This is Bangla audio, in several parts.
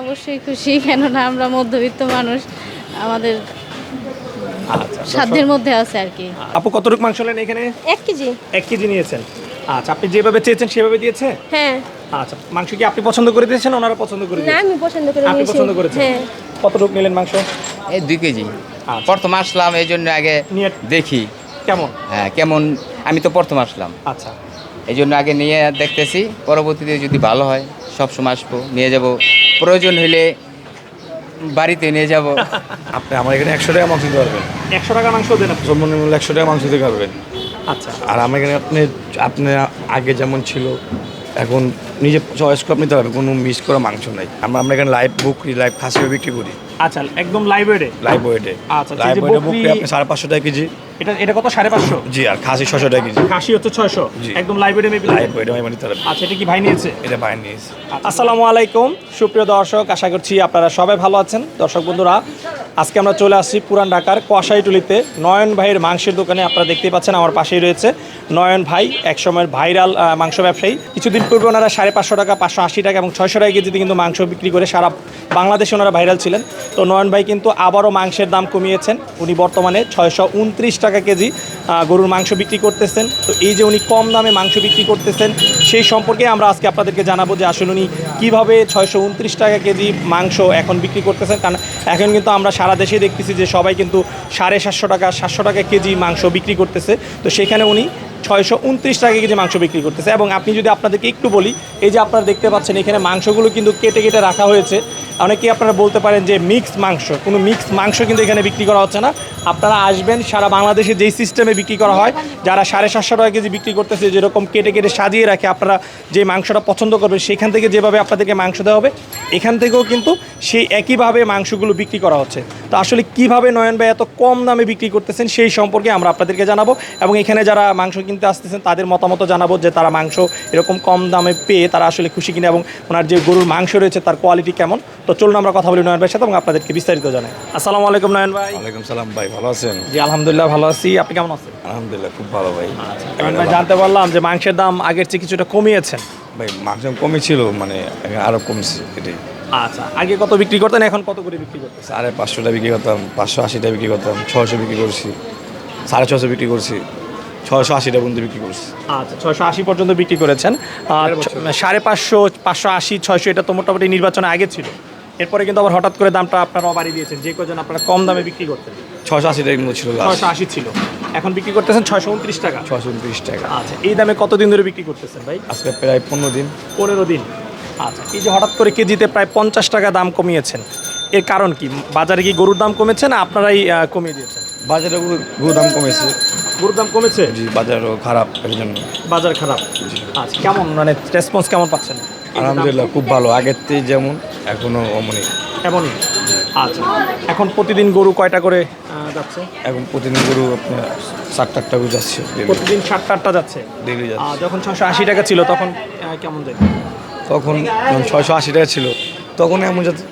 অবশ্যই খুশি কেননা আমরা মধ্যবিত্ত মানুষ আমাদের আচ্ছা সাধ্যের মধ্যে আছে আর কি। আপু কতটুকু মাংস নেন এখানে? এক কেজি। এক কেজি নিয়েছেন। আচ্ছা আপনি যেভাবে চেয়েছেন সেভাবে দিয়েছে? হ্যাঁ। আচ্ছা মাংস কি আপনি পছন্দ করে দিয়েছেন ওনারা পছন্দ করে না আমি পছন্দ করে আপনি পছন্দ করেছেন? হ্যাঁ। কতটুকু নিলেন মাংস? এই দুই কেজি। আচ্ছা। প্রথম আসলাম এই জন্য আগে নিয়ে দেখি। কেমন? হ্যাঁ কেমন? আমি তো প্রথম আসলাম। আচ্ছা। এই জন্য আগে নিয়ে দেখতেছি পরবর্তীতে যদি ভালো হয় সব সময় আসব নিয়ে যাব। প্রয়োজন হলে বাড়িতে নিয়ে যাব। আপনি আমার এখানে একশো টাকা মাংস দিতে পারবেন। একশো টাকা মাংস দেন আপনি? সম্পূর্ণ মূল্য একশো টাকা মাংস দিতে পারবেন। আচ্ছা। আর আমার এখানে আপনি আপনি আগে যেমন ছিল এখন নিজে চয়েস করে আপনি নিতে পারবেন কোনো মিস করা মাংস নাই। আমরা আমরা এখানে লাইভ বুক করি লাইভ খাসিও বিক্রি করি। আচ্ছা একদম লাইব্রেরি লাইভ ওয়েটে আচ্ছা, লাইভ এই ওয়েটে বকরি- আপনি সাড়ে পাঁচশো টাকা কেজি। এটা এটা কত? সাড়ে পাঁচশো? জি আর খাসি ছশো টাকা কেজি। খাসি হচ্ছে ছয়শো? জি। একদম লাইব্রেরি মেবি লাইভ ওয়েটে মানে আচ্ছা এটা কি ভাই নিয়েছে? এটা ভাই নিয়েছে। আসসালামু আলাইকুম। সুপ্রিয় দর্শক আশা করছি আপনারা সবাই ভালো আছেন। দর্শক বন্ধুরা আজকে আমরা চলে আসছি পুরান ঢাকার কষাইটুলিতে নয়ন ভাইয়ের মাংসের দোকানে আপনারা দেখতে পাচ্ছেন আমার পাশেই রয়েছে। নয়ন ভাই একসময়ের ভাইরাল মাংস ব্যবসায়ী। কিছুদিন পূর্বে ওনারা সাড়ে পাঁচশো টাকা, পাঁচশো আশি টাকা এবং ছয়শো টাকা কেজিতে কিন্তু মাংস বিক্রি করে সারা বাংলাদেশে ওনারা ভাইরাল ছিলেন। তো নয়ন ভাই কিন্তু আবারও মাংসের দাম কমিয়েছেন। উনি বর্তমানে ছয়শো উনত্রিশ টাকা কেজি গরুর মাংস বিক্রি করতেছেন। তো এই যে উনি কম দামে মাংস বিক্রি করতেছেন, সেই সম্পর্কে আমরা আজকে আপনাদেরকে জানাব যে আসলে উনি কীভাবে ছয়শো উনত্রিশ টাকা কেজি মাংস এখন বিক্রি করতেছেন। কারণ এখন কিন্তু আমরা সারা দেশে দেখতেছি যে সবাই কিন্তু সাড়ে সাতশো টাকা সাতশো টাকা কেজি মাংস বিক্রি করতেছে। তো সেখানে উনি ছয়শো উনত্রিশ টাকা কেজি মাংস বিক্রি করতেছে। এবং আপনি যদি আপনাদেরকে একটু বলি, এই যে আপনারা দেখতে পাচ্ছেন, এখানে মাংসগুলো কিন্তু কেটে কেটে রাখা হয়েছে। অনেকেই আপনারা বলতে পারেন যে মিক্স মাংস, কোনো মিক্স মাংস কিন্তু এখানে বিক্রি করা হচ্ছে না। আপনারা আসবেন, সারা বাংলাদেশে যেই সিস্টেমে বিক্রি করা হয়, যারা সাড়ে সাতশো টাকা কেজি বিক্রি করতেছে, যেরকম কেটে কেটে সাজিয়ে রাখে, আপনারা যে মাংসটা পছন্দ করবেন, সেখান থেকে যেভাবে আপনাদেরকে মাংস দেওয়া হবে, এখান থেকেও কিন্তু সেই একইভাবে মাংসগুলো বিক্রি করা হচ্ছে। তো আসলে কীভাবে নয়ন ভাই এত কম দামে বিক্রি করতেছেন, সেই সম্পর্কে আমরা আপনাদেরকে জানাব। এবং এখানে যারা মাংস কিনতে আসতেছেন তাদের মতামত জানাব যে তারা মাংস এরকম কম দামে পেয়ে তারা আসলে খুশি কিনা এবং ওনার যে গরুর মাংস রয়েছে তার কোয়ালিটি কেমন। তো চলুন আমরা কথা বলি নয়ন ভাইয়ের সাথে এবং আপনাদেরকে বিস্তারিত জানাই। আসসালামু আলাইকুম নয়ন ভাই ওয়ালাইকুম সালাম ভাই ভালো আছেন? জি আলহামদুলিল্লাহ ভালো আছি। আপনি কেমন আছেন? আলহামদুলিল্লাহ খুব ভালো ভাই। নয়ন ভাই জানতে পারলাম যে মাংসের দাম আগের চেয়ে কিছুটা কমিয়েছেন। ভাই মাংস কমে ছিল মানে আরও আরও কমছে এটাই। আচ্ছা আগে কত বিক্রি করতেন এখন কত করে বিক্রি করতেন সাড়ে পাঁচশো টাকা বিক্রি করতাম পাঁচশো আশি টাকা বিক্রি করতাম ছশো বিক্রি করছি সাড়ে ছশো বিক্রি করছি। ছশো আশি টাকা পর্যন্ত বিক্রি করছি। আচ্ছা ছয়শো আশি পর্যন্ত বিক্রি করেছেন। আর সাড়ে পাঁচশো পাঁচশো আশি ছয়শো এটা তো মোটামুটি নির্বাচনে আগে ছিল। এরপরে কিন্তু আবার হঠাৎ করে দামটা আপনারা বাড়িয়ে দিয়েছেন। যে কজন আপনারা কম দামে বিক্রি করতেন? ছশো আশি টাকা ছিল ছয়শো আশি ছিল। এখন বিক্রি করতেছেন ছয়শো উনত্রিশ টাকা। ছশো উনত্রিশ টাকা। আচ্ছা এই দামে কতদিন ধরে বিক্রি করতেছেন ভাই? আজকে প্রায় পনেরো দিন। পনেরো দিন। আচ্ছা এই যে হঠাৎ করে কেজিতে প্রায় পঞ্চাশ টাকা দাম কমিয়েছেন। এর কারণ কি? বাজারে কি গরুর দাম কমেছে না আপনারাই কমিয়ে দিয়েছেন? বাজারে গরু- গরুর দাম কমেছে। গরুর দাম কমেছে? জি বাজারও খারাপ এই জন্য। বাজার খারাপ। আচ্ছা কেমন মানে রেসপন্স কেমন পাচ্ছেন? আলহামদুলিল্লাহ খুব ভালো। আগের থেকে যেমন এখনও অমনি। এমনই? আচ্ছা এখন প্রতিদিন গরু কয়টা করে যাচ্ছে? এখন প্রতিদিন গরু আপনার ষাট আটটা গরু যাচ্ছে প্রতিদিন ষাটটা আটটা যাচ্ছে? ডেলি যাচ্ছে। যখন ছশো আশি টাকা ছিল তখন কেমন যায় তখন ছয়শো আশি টাকা ছিল তখন এমন যাচ্ছে।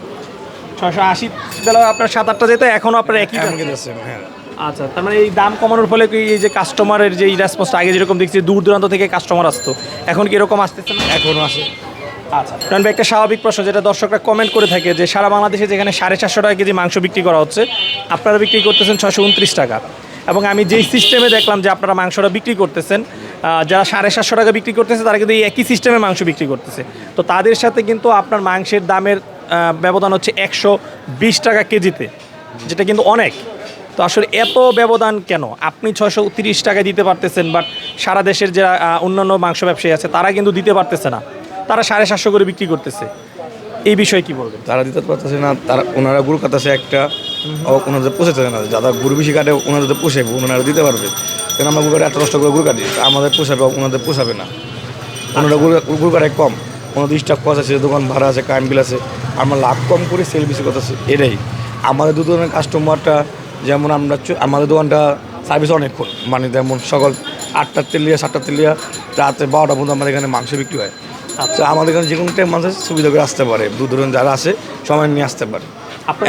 ছশো আশি বেলা আপনার সাত আটটা যেত এখনও আপনার একই। যাচ্ছে। হ্যাঁ। আচ্ছা তার মানে এই দাম কমানোর ফলে কি এই যে কাস্টমারের যে রেসপন্সটা আগে যেরকম দেখছি দূর দূরান্ত থেকে কাস্টমার আসতো এখন কি এরকম আসতেছে না? এখনও আছে আচ্ছা কারণ একটা স্বাভাবিক প্রশ্ন যেটা দর্শকরা কমেন্ট করে থাকে যে সারা বাংলাদেশে যেখানে সাড়ে চারশো টাকা কেজি মাংস বিক্রি করা হচ্ছে আপনারা বিক্রি করতেছেন ছশো উনত্রিশ টাকা। এবং আমি যেই সিস্টেমে দেখলাম যে আপনারা মাংসটা বিক্রি করতেছেন যারা সাড়ে সাতশো টাকা বিক্রি করতেছে তারা কিন্তু এই একই সিস্টেমে মাংস বিক্রি করতেছে। তো তাদের সাথে কিন্তু আপনার মাংসের দামের ব্যবধান হচ্ছে একশো বিশ টাকা কেজিতে যেটা কিন্তু অনেক। তো আসলে এত ব্যবধান কেন? আপনি ছয়শো তিরিশ টাকা দিতে পারতেছেন বাট সারা দেশের আহ, অন্যান্য মাংস ব্যবসায়ী আছে তারা কিন্তু দিতে পারতেছে না। তারা সাড়ে সাতশো করে বিক্রি করতেছে। এই বিষয়ে কি বলবেন? তারা দিতে পারতেছে না তারা ওনারা গরু কাটাছে একটা ওনাদের পোষাতে না যারা গুরু বেশি কাটে ওনাদের পোষাবে ওনারা দিতে পারবে। কেন আমরা গরু কাটে দশটা করে গরু কাটি? আমাদের পোষাবে ওনাদের পোষাবে না। ওনারা গরু গরু কাটায় কম। ওনাদের স্টাফ কস আছে দোকান ভাড়া আছে কারেন্ট বিল আছে। আমরা লাভ কম করে সেল বেশি করতেছে এটাই। আমাদের দু ধরনের কাস্টমারটা যেমন আমরা আমাদের দোকানটা সার্ভিস অনেকক্ষণ মানে যেমন সকাল আটটার তেলিয়া সাতটার তেলিয়া রাতে বারোটা পর্যন্ত আমাদের এখানে মাংস বিক্রি হয়। আচ্ছা। আমাদের এখানে যে কোনো টাইম মানুষ সুবিধা করে আসতে পারে। দু ধরনের যারা আসে সময় নিয়ে আসতে পারে।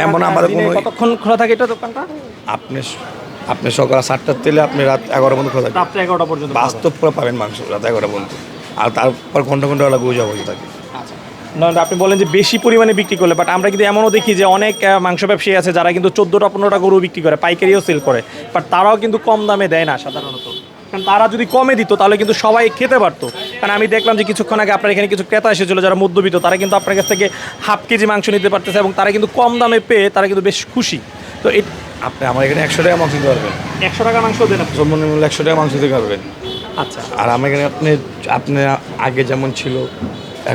এমন আমাদের কোনো কতক্ষণ খোলা থাকে এটা দোকানটা? আপনি আপনি সকাল সাতটার তেলে আপনি রাত এগারোটা পর্যন্ত খোলা থাকে। রাত্রে এগারোটা পর্যন্ত বাস্তব করে পাবেন মাংস রাত এগারোটা পর্যন্ত। আর তারপর ঘণ্টা ঘণ্টা বেলা গরু যাব থাকে। আপনি বলেন যে বেশি পরিমাণে বিক্রি করলে বাট আমরা কিন্তু এমনও দেখি যে অনেক মাংস ব্যবসায়ী আছে যারা কিন্তু চোদ্দোটা পনেরোটা গরু বিক্রি করে পাইকারিও সেল করে বাট তারাও কিন্তু কম দামে দেয় না সাধারণত। কারণ তারা যদি কমে দিত তাহলে কিন্তু সবাই খেতে পারতো। কারণ আমি দেখলাম যে কিছুক্ষণ আগে আপনার এখানে কিছু ক্রেতা এসেছিল যারা মধ্যবিত্ত তারা কিন্তু আপনার কাছ থেকে হাফ কেজি মাংস নিতে পারতেছে এবং তারা কিন্তু কম দামে পেয়ে তারা কিন্তু বেশ খুশি। তো এই আপনি আমার এখানে একশো টাকা মাংস দিতে পারবেন। একশো টাকা মাংস দেন মূল্য একশো টাকা মাংস দিতে পারবেন। আচ্ছা। আর আমার এখানে আপনি আপনি আগে যেমন ছিল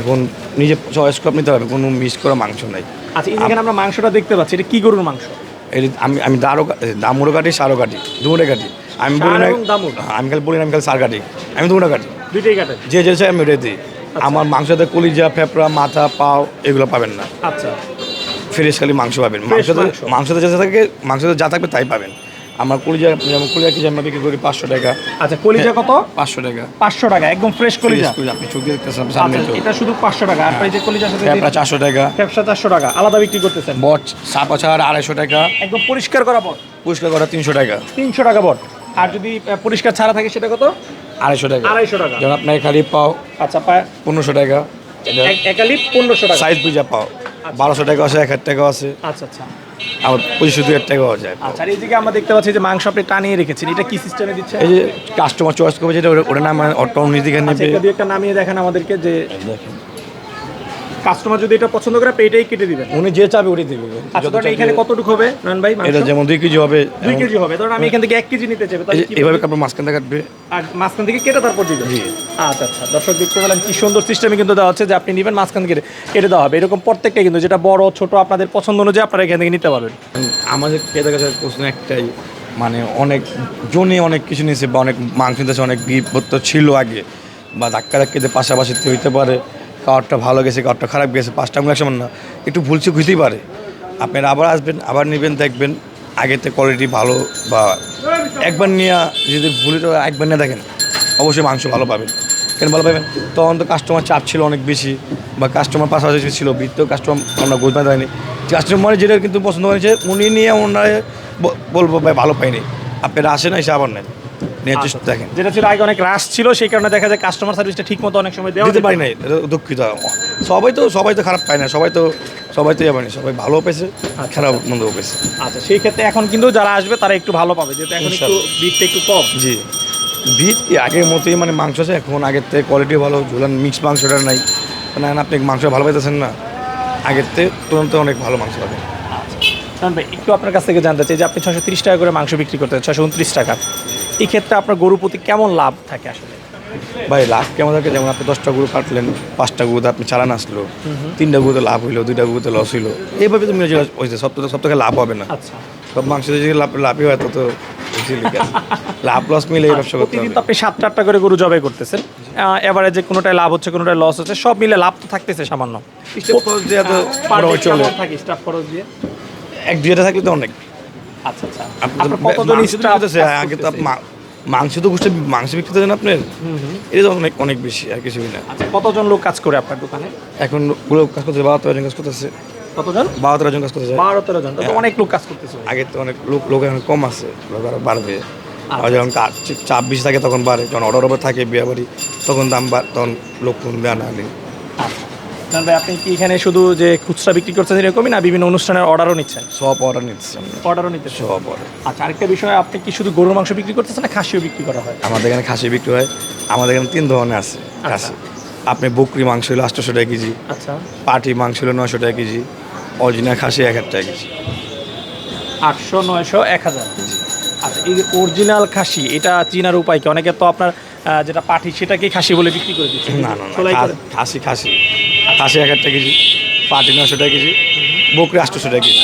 এখন নিজে চয়েস করে নিতে হবে কোনো মিস করা মাংস নাই। আচ্ছা এই যেখানে আমরা মাংসটা দেখতে পাচ্ছি এটা কি গরুর মাংস? এই আমি আমি দাঁড়ও দামুরও কাটি সারও কাটি দুটো কাটি। আমি বলি না দামুর? আমি কাল বলি না আমি খালি সার কাটি। আমি দুটো কাটি। দুইটাই কাটে? যে যে আমি ওটাই দিই। আমার মাংসতে কলিজা ফেপড়া মাথা পাও এগুলো পাবেন না। আচ্ছা। ফ্রেশ খালি মাংস পাবেন। মাংসতে মাংস। মাংসতে যা থাকে মাংসতে যা থাকবে তাই পাবেন। আমার কলিজা যেমন কলিজা কেজি আমরা বিক্রি করি পাঁচশো টাকা। আচ্ছা কলিজা কত? পাঁচশো টাকা। পাঁচশো টাকা একদম ফ্রেশ কলিজা? আপনি চোখ দেখতেছেন সামনে আচ্ছা এটা শুধু পাঁচশো টাকা আর এই যে কলিজার সাথে ফেপড়া চারশো টাকা। ব্যবসা চারশো টাকা আলাদা বিক্রি করতেছেন? বট সাপা ছাড় আড়াইশো টাকা। একদম পরিষ্কার করা পর পরিষ্কার করা তিনশো টাকা। তিনশো টাকা বট। আর যদি পরিষ্কার ছাড়া থাকে সেটা কত? আড়াইশো টাকা। আড়াইশো টাকা। যেমন আপনার খালি পাও আচ্ছা পায় পনেরোশো টাকা। এক- একালি পনেরোশো টাকা। সাইজ বুঝা পাও। বারোশো টাকা আছে এক হাজার টাকা আছে। আচ্ছা আচ্ছা। আবার পঁচিশশো দু হাজার টাকাও যায়। আচ্ছা আর এইদিকে আমরা দেখতে পাচ্ছি যে মাংস আপনি টানিয়ে রেখেছেন। এটা কি সিস্টেমে দিচ্ছে এই যে কাস্টমার চয়েস করবে যেটা ওটা- নাম অটো নিজে আচ্ছা নেবে। একটা নামিয়ে দেখেন আমাদেরকে যে কাস্টমার যদি এটা পছন্দ করে পেটাই কেটে দিবেন। উনি যে চাবে ওটাই দেবে। আচ্ছা ধরেন এখানে কতটুকু হবে নয়ন ভাই? এটা যেমন দুই কেজি হবে দুই কেজি হবে ধরুন আমি এখান থেকে এক কেজি নিতে চাই এভাবে কাপড় মাঝখান থেকে কাটবে। আর মাঝখান থেকে কেটে তারপর দিবেন? জি। আচ্ছা আচ্ছা দর্শক দেখতে পেলেন কি সুন্দর সিস্টেমে কিন্তু দেওয়া হচ্ছে যে আপনি নেবেন মাঝখান থেকে কেটে দেওয়া হবে। এরকম প্রত্যেকটা কিন্তু যেটা বড় ছোট আপনাদের পছন্দ অনুযায়ী আপনারা এখান থেকে নিতে পারবেন। আমাদের ক্রেতার কাছে প্রশ্ন একটাই মানে অনেক জনে অনেক কিছু নিয়েছে বা অনেক মাংস নিতেছে অনেক বিপত্ত ছিল আগে বা ধাক্কা ধাক্কিতে পাশাপাশি হইতে পারে। কারটা ভালো গেছে কারটা খারাপ গেছে, পাঁচটা আঙুল একসমান না। একটু ভুলচুক হইতেই পারে। আপনারা আবার আসবেন, আবার নেবেন, দেখবেন আগেতে কোয়ালিটি ভালো বা একবার নিয়ে যদি ভুলে তো একবার নিয়ে দেখেন। অবশ্যই মাংস ভালো পাবেন। কেন ভালো পাবেন? তখন তো কাস্টমার চাপ ছিল অনেক বেশি বা কাস্টমার পাশাপাশি ছিল, বৃত্ত কাস্টমার আমরা বুঝতে পারিনি কাস্টমার যেটা কিন্তু পছন্দ করেছে উনি নিয়ে ওনারা বলব, ভাই, ভালো পাইনি। আপনারা আসেন, এসে আবার নেন। দেখেন। যেটা ছিল আগে অনেক রাশ ছিল সেই কারণে দেখা যায় কাস্টমার সার্ভিসটা ঠিক মতো অনেক সময় দেওয়া দিতে পারি নাই দুঃখিত। সবাই তো সবাই তো খারাপ পায় না সবাই তো সবাই তো যাবে না সবাই ভালো পেয়েছে খারাপ মন্দ পেয়েছে। আচ্ছা সেই ক্ষেত্রে এখন কিন্তু যারা আসবে তারা একটু ভালো পাবে যেহেতু এখন একটু। বিটটা একটু কম। জি। ভিত আগের মতোই মানে মাংস আছে এখন আগের থেকে কোয়ালিটি ভালো ঝুলান মিক্স মাংসটা নাই। মানে আপনি মাংস ভালো পাইতেছেন না আগের থেকে তুরন্ত অনেক ভালো মাংস পাবেন। একটু আপনার কাছ থেকে জানতে চাই যে আপনি ছশো তিরিশ টাকা করে মাংস বিক্রি করতে ছশো উনত্রিশ টাকা। এই ক্ষেত্রে আপনার গরু প্রতি কেমন লাভ থাকে আসলে? ভাই লাভ কেমন থাকে? যেমন আপনি দশটা গরু কাটলেন পাঁচটা গরুতে আপনি চালান আসলো তিনটা গরুতে লাভ হইল দুইটা গরুতে লস হইল। এইভাবে তুমি হয়েছে সব থেকে সব থেকে লাভ হবে না। আচ্ছা। সব মাংস যদি লাভ লাভই হয় তত লাভ লস মিলে এই ব্যবসা করতে হবে। আপনি সাতটা আটটা করে গরু জবাই করতেছেন। এবারে যে কোনোটায় লাভ হচ্ছে কোনোটায় লস হচ্ছে সব মিলে লাভ তো থাকতেছে সামান্য। তো স্টাফ খরচ দিয়ে? এক দুইটা থাকলে তো অনেক। আচ্ছা আচ্ছা। আপনার কতজন স্টাফ আগে তো মা- মাংস তো ঘুষতে মাংস বিক্রি করতেছেন আপনার? এটা তো অনেক অনেক বেশি আর কিছুই না। আচ্ছা কতজন লোক কাজ করে আপনার দোকানে? এখনগুলো কাজ করতেছে বাহাত্তর জন কাজ করতেছে। কতজন? বাহাত্তর জন কাজ করতেছে। বারো তেরো জন অনেক লোক কাজ করতেছে। আগে তো অনেক লোক লোক এখন কম আছে লোক আরও বাড়বে। আচ্ছা। আর যখন চাপ বেশি থাকে তখন বাড়ে যখন অর্ডার ওপর থাকে বিয়ে বাড়ি তখন দাম বাড় তখন লোক কোন দেয় না ভাই আপনি কি এখানে শুধু যে খুচরা বিক্রি করছেন এরকমই না বিভিন্ন অনুষ্ঠানের অর্ডারও নিচ্ছেন? সব অর্ডার নিচ্ছে আমরা। অর্ডারও নিতে সব অর্ডার আচ্ছা আরেকটা বিষয় আপনি কি শুধু গরুর মাংস বিক্রি করতেছেন না খাসিও বিক্রি করা হয়? আমাদের এখানে খাসি বিক্রি হয়। আমাদের এখানে তিন ধরনের আছে খাসি। আপনি বকরি মাংস হলো আটশোশো টাকা কেজি আচ্ছা। পাটি মাংস হলো নশো টাকা কেজি অরিজিনাল খাসি এক হাজার টাকা কেজি। আটশো নয়শো এক হাজার। কেজি আচ্ছা এই যে অরিজিনাল খাসি এটা চিনার উপায় কি? অনেকে তো আপনার যেটা পাঠি সেটাকে খাসি বলে বিক্রি করে দিচ্ছে। না না খাসি খাসি। খাসি এক হাজার কেজি পাটি নশো টাকা কেজি বকরি আটশোশো টাকা কেজি।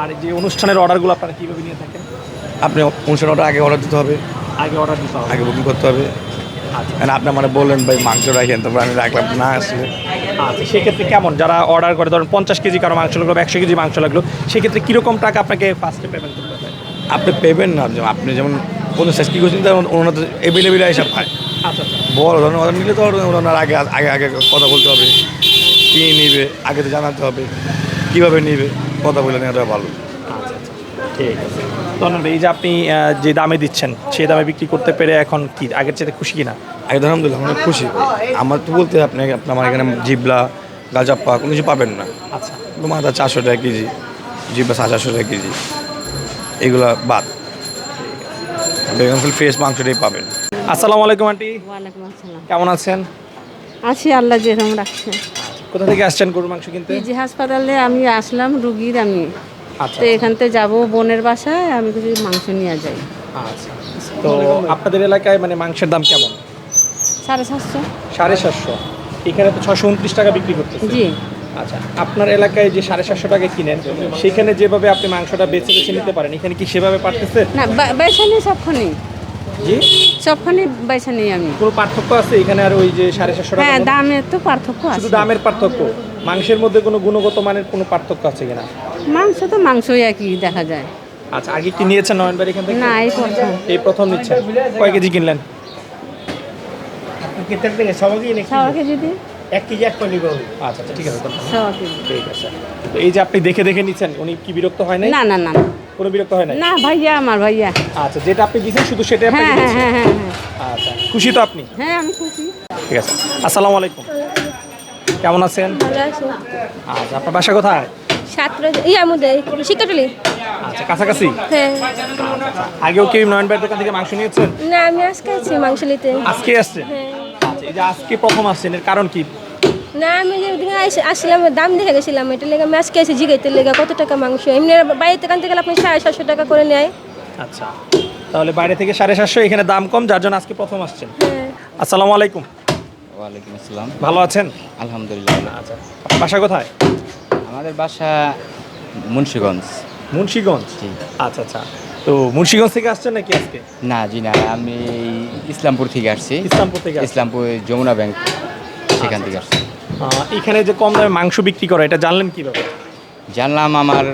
আর যে অনুষ্ঠানের অর্ডারগুলো আপনারা কীভাবে নিয়ে থাকেন? আপনি অনুষ্ঠান অর্ডার আগে অর্ডার দিতে হবে। আগে অর্ডার দিতে হবে। আগে বুকিং করতে হবে। আচ্ছা। And আপনি মানে বললেন ভাই মাংস রাখেন। তারপর আমি রাখলাম না আসলে। আচ্ছা সেক্ষেত্রে কেমন? যারা অর্ডার করে ধরেন পঞ্চাশ কেজি কারও মাংস লাগল একশো কেজি মাংস লাগল সেক্ষেত্রে কীরকম টাকা আপনাকে ফার্স্টে পেমেন্ট করতে হবে আপনি পেবেন না যেমন আপনি যেমন কোনো শেষ কি করছেন? তেমন ওনার এভেলেবেল হিসাব পায় আচ্ছা বড় ধরনের অর্ডার নিলে তো ওনার আগে আগে আগে কথা বলতে হবে। কী নিবে আগে তো জানাতে হবে। কীভাবে নিবে কথা বলে নেওয়াটা ভালো। আচ্ছা আচ্ছা। ঠিক আছে। ধন্যবাদ। এই যে আপনি যে দামে দিচ্ছেন সেই দামে বিক্রি করতে পেরে এখন কি আগের চেয়ে খুশি কিনা? তো আলহামদুলিল্লাহ অনেক খুশি। আমার তো বলতে আপনি আপনি আমার এখানে জিবলা গাজাপ্পা কোনো কিছু পাবেন না। আচ্ছা। মাথা চারশো টাকা কেজি জিবলা সাড়ে চারশো টাকা কেজি। এগুলা বাদ। বেগুন ফুল ফ্রেশ মাংসটাই পাবেন। আসসালামু আলাইকুম আন্টি। ওয়ালাইকুম আসসালাম। কেমন আছেন? আছি আল্লাহ যেরকম রাখছে। কোথা থেকে আসছেন গরুর মাংস কিনতে? পিজি হাসপাতালে আমি আসলাম রুগীর আমি। আচ্ছা। তো এখান থেকে যাব বোনের বাসায় আমি কিছু মাংস নিয়ে যাই। আচ্ছা। তো আপনাদের এলাকায় মানে মাংসের দাম কেমন? সাড়ে সাতশো। সাড়ে সাতশো। এখানে তো ছশো উনত্রিশ টাকা বিক্রি করতেছে। জি। আচ্ছা আপনার এলাকায় যে সাড়ে সাতশো টাকা কিনেন সেখানে যেভাবে আপনি মাংসটা বেছে বেছে নিতে পারেন এখানে কি সেভাবে পারতেছে? না বেছে নেই সবখানে জি? সবখানে বেছে নেই আমি। কোনো পার্থক্য আছে এখানে আর ওই যে সাড়ে সাতশো টাকা হ্যাঁ দামের তো পার্থক্য শুধু আছে। দামের পার্থক্য? মাংসের মধ্যে কোনো গুণগত মানের কোনো পার্থক্য আছে কিনা? মাংস তো মাংসই একই দেখা যায়। আচ্ছা আগে কি নিয়েছেন নয়নবার এখান থেকে? না এই প্রথম। এই প্রথম নিচ্ছেন। কয় কেজি কিনলেন? সবা কেজি দিই আচ্ছা আচ্ছা ঠিক আছে ধন্যবাদ। সবা কেজি। ঠিক আছে। তো এই যে আপনি দেখে দেখে নিচ্ছেন উনি কি বিরক্ত হয় নাই? না না না না। কোনো বিরক্ত হয় নাই? না ভাইয়া আমার ভাইয়া। আচ্ছা যেটা আপনি দিয়েছেন শুধু সেটাই হ্যাঁ হ্যাঁ হ্যাঁ হ্যাঁ হ্যাঁ। আচ্ছা খুশি তো আপনি? হ্যাঁ আমি খুশি। ঠিক আছে। আসসালামু আলাইকুম। কেমন আছেন? আচ্ছা আপনার বাসা কোথায়? ছাত্র ইয়ার মধ্যে শিক্ষাটলি। আচ্ছা কাছাকাছি? হ্যাঁ। আগেও কি নয়ন ভাইয়ের দোকান থেকে মাংস নিয়েছেন? না আমি আজকে আছি মাংস নিতে। আজকে আসছেন? হ্যাঁ। আচ্ছা এই যে আজকে প্রথম আসছেন এর কারণ কি? না আমি যে ওদিকে আসলাম দাম দেখে গেছিলাম এটা লেগে আমি আজকে এসে জিগাইতে লেগে কত টাকা মাংস? এমনি বাড়িতে কানতে গেলে আপনি সাড়ে সাতশো টাকা করে নেয়। আচ্ছা তাহলে বাইরে থেকে সাড়ে সাতশো এখানে দাম কম যার জন্য আজকে প্রথম আসছেন। হ্যাঁ। আসসালামু আলাইকুম। ওয়ালাইকুম আসসালাম। ভালো আছেন? আলহামদুলিল্লাহ। আচ্ছা বাসা কোথায়? আমাদের বাসা মুন্সিগঞ্জ। মুন্সিগঞ্জ? জি। আচ্ছা আচ্ছা তো মুন্সিগঞ্জ থেকে আসছেন নাকি আজকে? না জি না আমি ইসলামপুর থেকে আসছি। ইসলামপুর থেকে ইসলামপুর যমুনা ব্যাংক সেখান থেকে আসছি। এখানে যে কম দামে মাংস বিক্রি করে এটা জানলেন কীভাবে? জানলাম আমার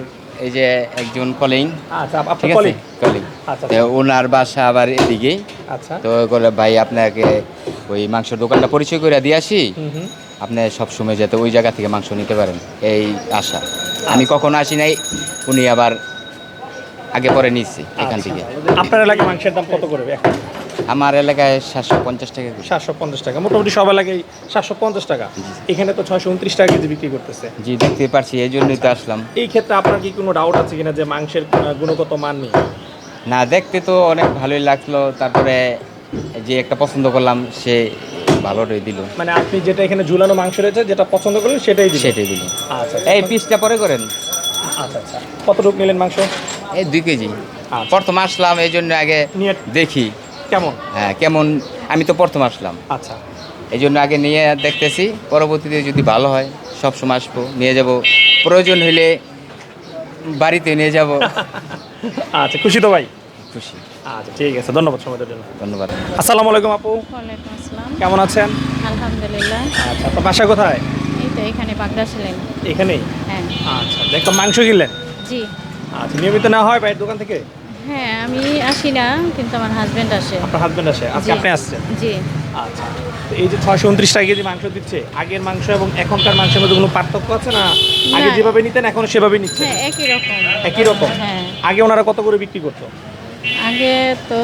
এই যে একজন কলিং আচ্ছা ঠিক আছে কলিং আচ্ছা তো ওনার বাসা আবার এদিকে। আচ্ছা। তো বলে ভাই আপনাকে ওই মাংসের দোকানটা পরিচয় করে দিয়ে আসি। আপনি সবসময় যাতে ওই জায়গা থেকে মাংস নিতে পারেন। এই আশা। আমি কখনো আসি নাই উনি আবার আগে পরে নিচ্ছি এখান আচ্ছা। থেকে। আপনার এলাকায় মাংসের দাম কত করে এখন? আমার এলাকায় সাতশো পঞ্চাশ টাকা। সাতশো পঞ্চাশ টাকা। মোটামুটি সব এলাকায় সাতশো পঞ্চাশ টাকা। এখানে তো ছয়শো উনত্রিশ টাকা কেজি বিক্রি করতেছে। জি দেখতে পারছি এই জন্যই তো আসলাম। এই ক্ষেত্রে আপনার কি কোনো ডাউট আছে কিনা যে মাংসের গুণগত মান নেই? না দেখতে তো অনেক ভালোই লাগল। তারপরে যে একটা পছন্দ করলাম সে ভালোটাই দিল। মানে আপনি যেটা এখানে ঝুলানো মাংস রয়েছে যেটা পছন্দ করলেন সেটাই সেটাই দিল আচ্ছা এই পিসটা পরে করেন। আচ্ছা আচ্ছা। কতটুকু নিলেন মাংস? এই দুই কেজি। আচ্ছা। প্রথম আসলাম এই জন্য আগে দেখি। কেমন? হ্যাঁ কেমন? আমি তো প্রথম আসলাম। আচ্ছা। এই জন্য আগে নিয়ে দেখতেছি পরবর্তীতে যদি ভালো হয় সব সময় আসব নিয়ে যাব। প্রয়োজন হইলে বাড়িতে নিয়ে যাব। আচ্ছা খুশি তো ভাই? খুশি। আচ্ছা ঠিক আছে ধন্যবাদ সময়ের জন্য। ধন্যবাদ। আসসালামু আলাইকুম আপু। ওয়ালাইকুম আসসালাম। কেমন আছেন? আলহামদুলিল্লাহ। আচ্ছা আপনার বাসা কোথায়? এই তো এখানে বাগদা ছিলেন এখানেই? হ্যাঁ। আচ্ছা দেখো মাংস কিনলেন? জি। আচ্ছা নিয়মিত না হয় ভাইয়ের দোকান থেকে? হ্যাঁ আমি আসি না কিন্তু আমার হাজবেন্ড আসে। আপনার হাজবেন্ড আসে? আজকে আপনি আসছেন? জি। আচ্ছা। তো এই যে ছয়শো উনত্রিশ টাকা কেজি মাংস দিচ্ছে আগের মাংস এবং এখনকার মাংসের মধ্যে কোনো পার্থক্য আছে না? আগে যেভাবে নিতেন এখন সেভাবে নিচ্ছে হ্যাঁ একই রকম। একই রকম? হ্যাঁ। আগে ওনারা কত করে বিক্রি করতো? আগে তো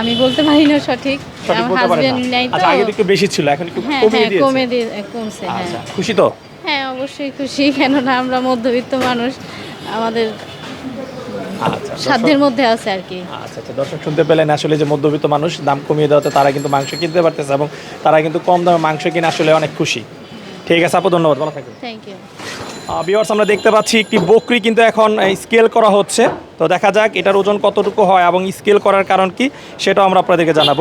আমি বলতে পারি না সঠিক। সঠিক আমার বলতে পারেন হাজবেন্ড না তো আচ্ছা আগে তো একটু বেশি ছিল এখন একটু হ্যাঁ কমিয়ে হ্যাঁ দিয়েছে। কমে দিয়ে কমছে হ্যাঁ। আচ্ছা খুশি তো? হ্যাঁ অবশ্যই খুশি কেননা আমরা মধ্যবিত্ত মানুষ আমাদের সাধ্যের মধ্যে আছে আর কি। আচ্ছা আচ্ছা দর্শক শুনতে পেলেন আসলে যে মধ্যবিত্ত মানুষ দাম কমিয়ে দেওয়াতে তারা কিন্তু মাংস কিনতে পারতেছে এবং তারা কিন্তু কম দামে মাংস কিনে আসলে অনেক খুশি। ঠিক আছে আপু ধন্যবাদ ভালো থাকবেন। থ্যাংক ইউ বিয়ার্স আমরা দেখতে পাচ্ছি একটি বকরি কিন্তু এখন স্কেল করা হচ্ছে। তো দেখা যাক এটার ওজন কতটুকু হয় এবং স্কেল করার কারণ কি সেটাও আমরা আপনাদেরকে জানাব।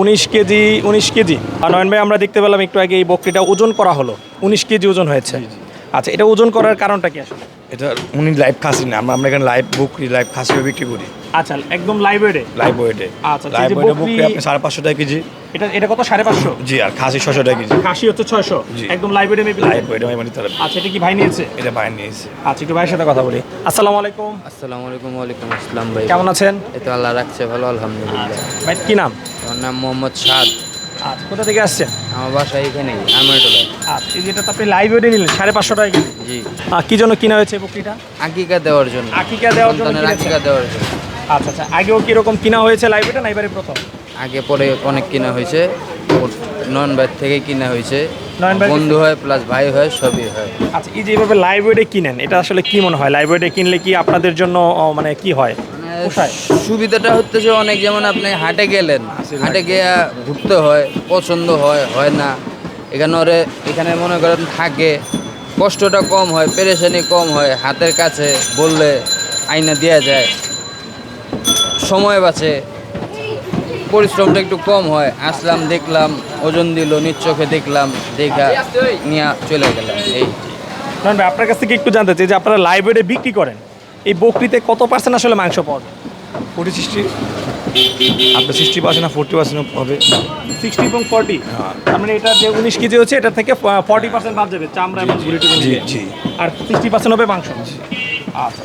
উনিশ কেজি উনিশ কেজি। আর নয়ন ভাই আমরা দেখতে পেলাম একটু আগে এই বকরিটা ওজন করা হলো। উনিশ কেজি ওজন হয়েছে। আচ্ছা এটা ওজন করার কারণটা কি আসলে? এটা উনি লাইভ খাসি না আমরা আমরা এখানে লাইভ বুকরি লাইভ খাসিও বিক্রি করি। আচ্ছা একদম লাইভ ওয়েটে লাইভ ওয়েটে আচ্ছা, লাইভ ওয়েটে বকরি- আপনি সাড়ে পাঁচশো টাকা কেজি। এটা এটা কত? সাড়ে পাঁচশো? জি আর খাসি ছশো টাকা কেজি। খাসি হচ্ছে ছয়শো। একদম লাইভ ওয়েটে মেপে লাইভ ওয়েটে মানে তারা আচ্ছা এটা কি ভাই নিয়েছে? এটা ভাই নিয়েছে। আচ্ছা একটু ভাইয়ের সাথে কথা বলি। আসসালামু আলাইকুম। আসসালামু আলাইকুম ওয়ালাইকুম আসসালাম ভাই। কেমন আছেন? এই তো আল্লাহ রাখছে ভালো আলহামদুলিল্লাহ। ভাই কি নাম? আমার নাম মোহাম্মদ সাদ। আচ্ছা কোথা থেকে আসছেন? আমার বাসা এখানেই আমেটোলা আচ্ছা এই যেটা তো আপনি ওয়েটে নিলেন সাড়ে পাঁচশো টাকা কেজি। জি। কি জন্য কিনা হয়েছে বকরিটা আকিকা দেওয়ার জন্য। আকিকা দেওয়ার জন্য আকিকা দেওয়ার জন্য। আচ্ছা আচ্ছা আগেও কীরকম কিনা হয়েছে লাইব্রেরিটা না এবারে প্রথম? আগে পরে অনেক কিনা হয়েছে নন বাইর থেকে কিনা হয়েছে। নয়ন ভাই- বন্ধু হয় প্লাস ভাই হয় সবই হয়। আচ্ছা এই যে এভাবে লাইব্রেরি কিনেন এটা আসলে কি মনে হয়? লাইব্রেরি কিনলে কি আপনাদের জন্য মানে কি হয়? সুবিধাটা হচ্ছে অনেক যেমন আপনি হাটে গেলেন হাটে গিয়ে ঘুরতে হয় পছন্দ হয় হয় না এখানে ওরে এখানে মনে করেন থাকে কষ্টটা কম হয় পেরেশানি কম হয় হাতের কাছে বললে আইনা দেওয়া যায় সময় বাঁচে পরিশ্রমটা একটু কম হয় আসলাম দেখলাম ওজন দিল নিজ চোখে দেখলাম দেখা নিয়ে চলে গেলাম এই। আপনার কাছ থেকে একটু জানতে চাই যে আপনারা লাইব্রেরি বিক্রি করেন? এই বকরিতে কত পার্সেন্ট আসলে মাংস পাওয়া যায়? ফোর্টি সিক্সটি আপনার সিক্সটি পার্সেন্ট না ফোর্টি পার্সেন্ট হবে। সিক্সটি এবং ফর্টি তার মানে এটা যে উনিশ কেজি হচ্ছে এটা থেকে ফর্টি পার্সেন্ট বাদ যাবে চামড়া এবং। জি। আর সিক্সটি পার্সেন্ট হবে মাংস। আচ্ছা আচ্ছা।